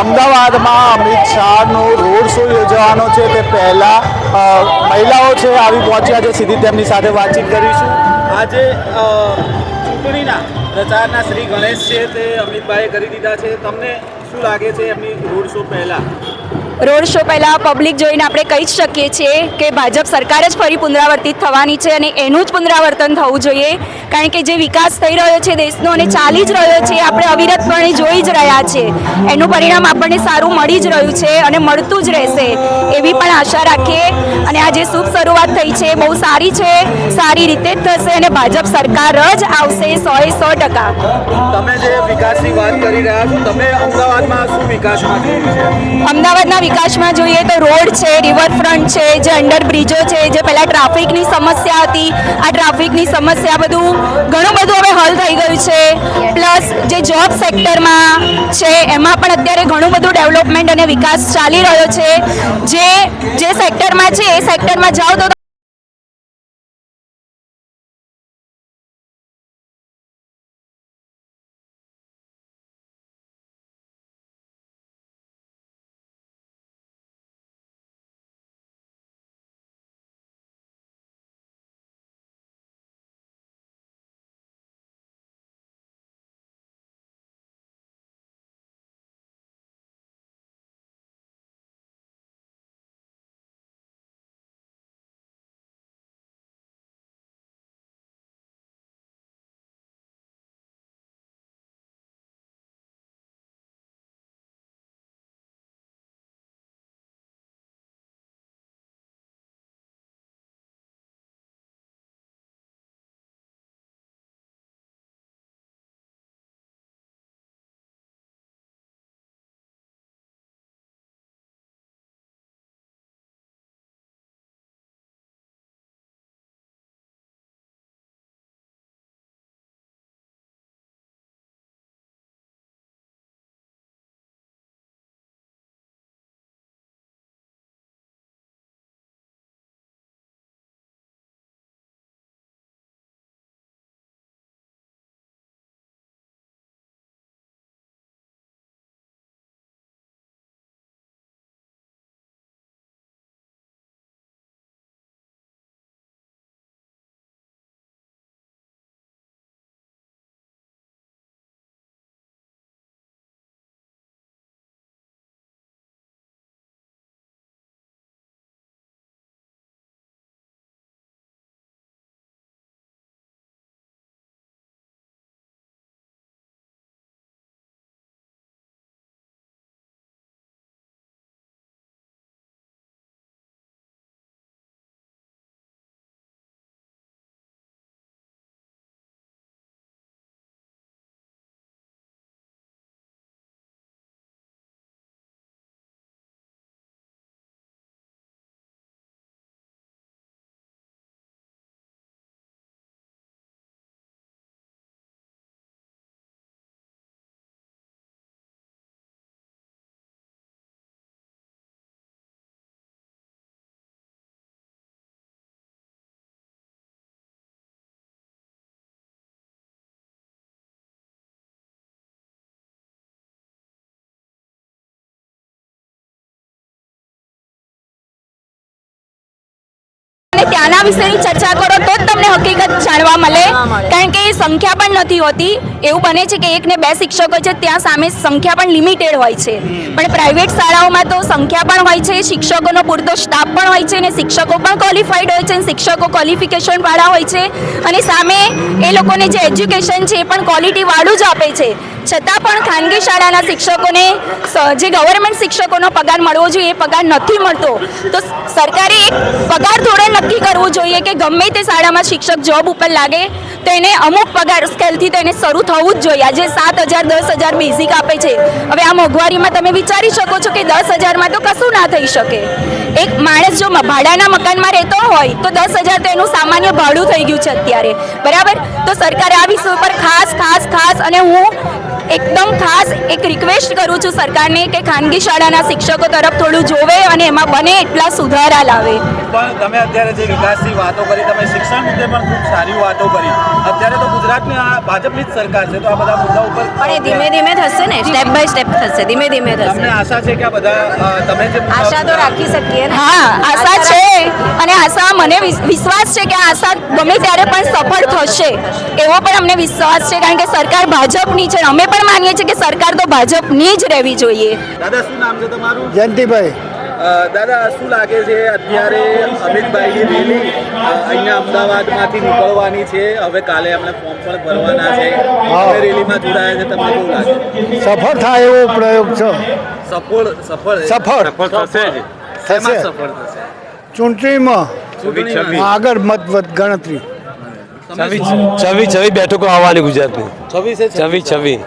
અમદાવાદમાં અમિત શાહનો road show યોજવાનો છે તે પહેલાં મહિલાઓ છે આવી પહોંચ્યા છે. સીધી તેમની સાથે વાતચીત કરીશું. આજે ચૂંટણીના પ્રચારના શ્રી ગણેશ છે તે અમિતભાઈએ કરી દીધા છે. તમને શું લાગે છે એમની રોડ શો પહેલા? રોડ શો પહેલાં પબ્લિક જોઈને આપણે કહી જ શકીએ છીએ કે ભાજપ સરકાર જ ફરી પુનરાવર્તિત થવાની છે અને એનું જ પુનરાવર્તન થવું જોઈએ. કારણ કે જે વિકાસ થઈ રહ્યો છે દેશનો અને ચાલી જ રહ્યો છે, આપણે અવિરતપણે જોઈ જ રહ્યા છે. એનું પરિણામ આપણને સારું મળી જ રહ્યું છે અને મળતું જ રહેશે, એવી પણ આશા રાખીએ. અને આ જે શુભ શરૂઆત થઈ છે બહુ સારી છે, સારી રીતે જ થશે અને ભાજપ સરકાર જ આવશે સો એ સો ટકા. અમદાવાદના વિકાસમાં જોઈએ તો રોડ છે, રિવરફ્રન્ટ છે, જે અંડર બ્રિજો છે, જે પહેલાં ટ્રાફિકની સમસ્યા હતી. આ ટ્રાફિકની સમસ્યા બધું ઘણું બધું હવે હલ થઈ ગયું છે. પ્લસ જે જોબ સેક્ટરમાં છે, એમાં પણ અત્યારે ઘણું બધું ડેવલપમેન્ટ અને વિકાસ ચાલી રહ્યો છે. જે જે સેક્ટરમાં છે, એ સેક્ટરમાં જાઓ તો વિશેની ચર્ચા કરો તો જ તમને હકીકત જાણવા મળે. કારણ કે એ સંખ્યા પણ નથી હોતી. એવું બને છે કે એક ને બે શિક્ષકો છે ત્યાં સામે સંખ્યા પણ લિમિટેડ હોય છે. પણ પ્રાઇવેટ શાળાઓમાં તો સંખ્યા પણ હોય છે શિક્ષકોનો પૂરતો સ્ટાફ પણ હોય છે અને શિક્ષકો પણ ક્વોલિફાઈડ હોય છે અને શિક્ષકો ક્વોલિફિકેશનવાળા હોય છે. અને સામે એ લોકોને જે એજ્યુકેશન છે એ પણ ક્વોલિટીવાળું જ આપે છે. છતાં પણ ખાનગી શાળાના શિક્ષકોને જે ગવર્મેન્ટ શિક્ષકોનો પગાર મળવો જોઈએ, એ પગાર નથી મળતો. તો સરકારે એક પગાર ધોરણ નક્કી કરવું જોઈએ કે ગમે તે શાળામાં શિક્ષક જોબ ઉપર લાગે, તો એને અમુક પગાર સ્કેલથી તો એને શરૂ થવું જ જોઈએ. આજે સાત હજાર, દસ હજાર બેઝિક આપે છે. હવે આ મોંઘવારીમાં તમે વિચારી શકો છો કે દસ હજારમાં તો કશું ના થઈ શકે. એક માણસ જો ભાડાના મકાનમાં રહેતો હોય, તો દસ હજાર તો એનું સામાન્ય ભાડું થઈ ગયું છે અત્યારે. બરાબર? તો સરકારે આ વિષય ઉપર ખાસ ખાસ ખાસ અને હું એકદમ ખાસ એક રિક્વેસ્ટ કરું છું સરકારને કે ખાનગી શાળાના શિક્ષકો તરફ થોડું જોવે અને એમાં બને એટલા સુધારા લાવે. પણ તમે અત્યારે જે વિકાસની વાતો કરી તમે શિક્ષણ મુદ્દે પણ ખૂબ સારી વાતો કરી. અત્યારે તો ગુજરાતની આ ભાજપની જ સરકાર છે તો આ બધા મુદ્દા ઉપર પણ એ ધીમે ધીમે થશે ને સ્ટેપ બાય સ્ટેપ થશે ધીમે ધીમે તમને થશે. આશા છે કે આ બધા તમે જે આશા તો રાખી શકીએ ને? હા આશા છે. અને આશા મને વિશ્વાસ છે કે આશા ગમે ત્યારે પણ સફળ થશે. એવો પણ અમને વિશ્વાસ છે કારણ કે સરકાર ભાજપની છે અમે પણ માનીએ છીએ કે સરકાર તો ભાજપની જ રહેવી જોઈએ. દાદા શું નામ છે તમારું? જયંતિભાઈ. દાદા શું લાગે છે અત્યારે અમિતભાઈની રેલી? અહીંયા અમદાવાદમાંથી નીકળવાની છે. હવે કાલે એમને ફોર્મ પણ ભરવાના છે. હા. રેલીમાં જોડાયા છે. તમને કેવું લાગે? સફળ થાય એવો પ્રયોગ છે. સફળ સફળ સફળ. સફળ થશે. સફળ થશે. ચૂંટણીમાં. આગળ મત ગણતરી. છવ્વીસ છવ્વીસ બેઠકો આવવાની ગુજરાતની. છવ્વીસ. છવ્વીસ છવ્વીસ.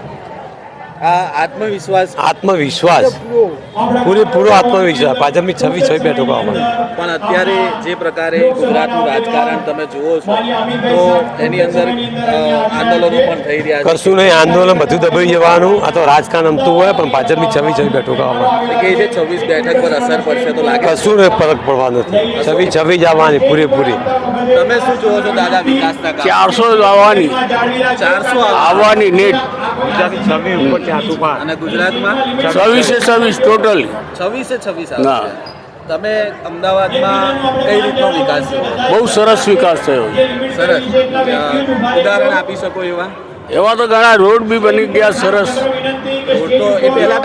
આત્મવિશ્વાસ આત્મવિશ્વાસ? પૂરેપૂરો આત્મવિશ્વાસ. ભાજપની છવ્વીસ છવ્વીસ બેઠકો અમારે પણ અત્યારે જે પ્રકારે ગુજરાતનું રાજકારણ તમે જુઓ છો તો એની અંદર આંદોલનો પણ થઈ રહ્યા છે. કશું નહીં આંદોલન બધું દબાઈ જવાનું. આ તો રાજકારણ અમતું હોય પણ ભાજપની છવ્વીસ છવ્વીસ બેઠકો અમારે કે છે છવ્વીસ બેઠક પર અસર પડશે તો લાગે. કશું નહીં ફરક પડવા નથી. છવ્વીસ છવ્વીસ આવવાની પૂરેપૂરી. તમે શું જુઓ છો દાદા વિકાસના કામ ચારસો આવવાની ચારસો આવવાની નીટ છવ્વીસ ઉપર ચારસો અને ગુજરાતમાં છવ્વીસે છવ્વીસ ટોટલી છવ્વીસે છવ્વીસ ના. તમે અમદાવાદમાં કઈ રીતનો વિકાસ થયો બહુ સરસ વિકાસ થયો સરસ ઉદાહરણ આપી શકો એવા એવા તો ઘણા રોડ બી બની ગયા સરસ રોડ તો એ પહેલા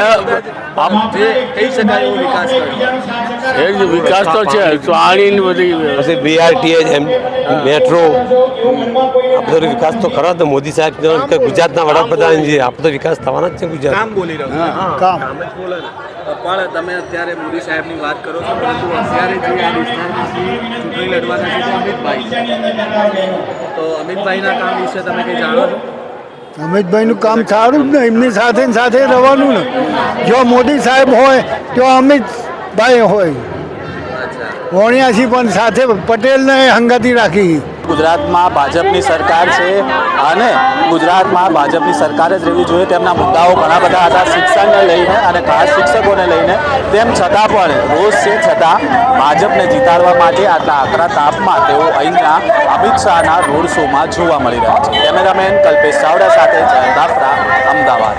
જે કહી શકાય એવો વિકાસ કર્યો એ જ વિકાસ તો છે પાણી બધી પછી બીઆરટીએચ એમ મેટ્રો. આપણો વિકાસ તો ખરા તો ને મોદી સાહેબ ગુજરાતના વડાપ્રધાન છે આપણે તો વિકાસ થવાના જ છે ગુજરાત. કામ બોલી રહ્યો કામ. કામ જ બોલે ને પણ તમે અત્યારે મોદી સાહેબની વાત કરો છો પરંતુ અત્યારે જે આ વિસ્તારમાંથી ચૂંટણી લડવાના છે તે અમિતભાઈ તો અમિતભાઈના કામ વિશે તમે કંઈ જાણો છો? અમિતભાઈનું કામ સારું જ ને એમની સાથે સાથે રહેવાનું ને. જો મોદી સાહેબ હોય તો અમિતભાઈ હોય. વણિયાસી પણ સાથે પટેલને હંગાતી રાખી. ગુજરાતમાં ભાજપની સરકાર છે અને ગુજરાતમાં ભાજપની સરકાર જ રહેવી જોઈએ. તેમના મુદ્દાઓ ઘણા બધા હતા શિક્ષણને લઈને અને ખાસ શિક્ષકોને લઈને. તેમ છતાં પણ રોષ છે છતાં ભાજપને જીતાડવા માટે આટલા આકરા તાપમાં તેઓ અહીંના અમિત શાહના રોડ શોમાં જોવા મળી રહ્યા છે. કેમેરામેન કલ્પેશ ચાવડા સાથે જયંત દાફરા અમદાવાદ.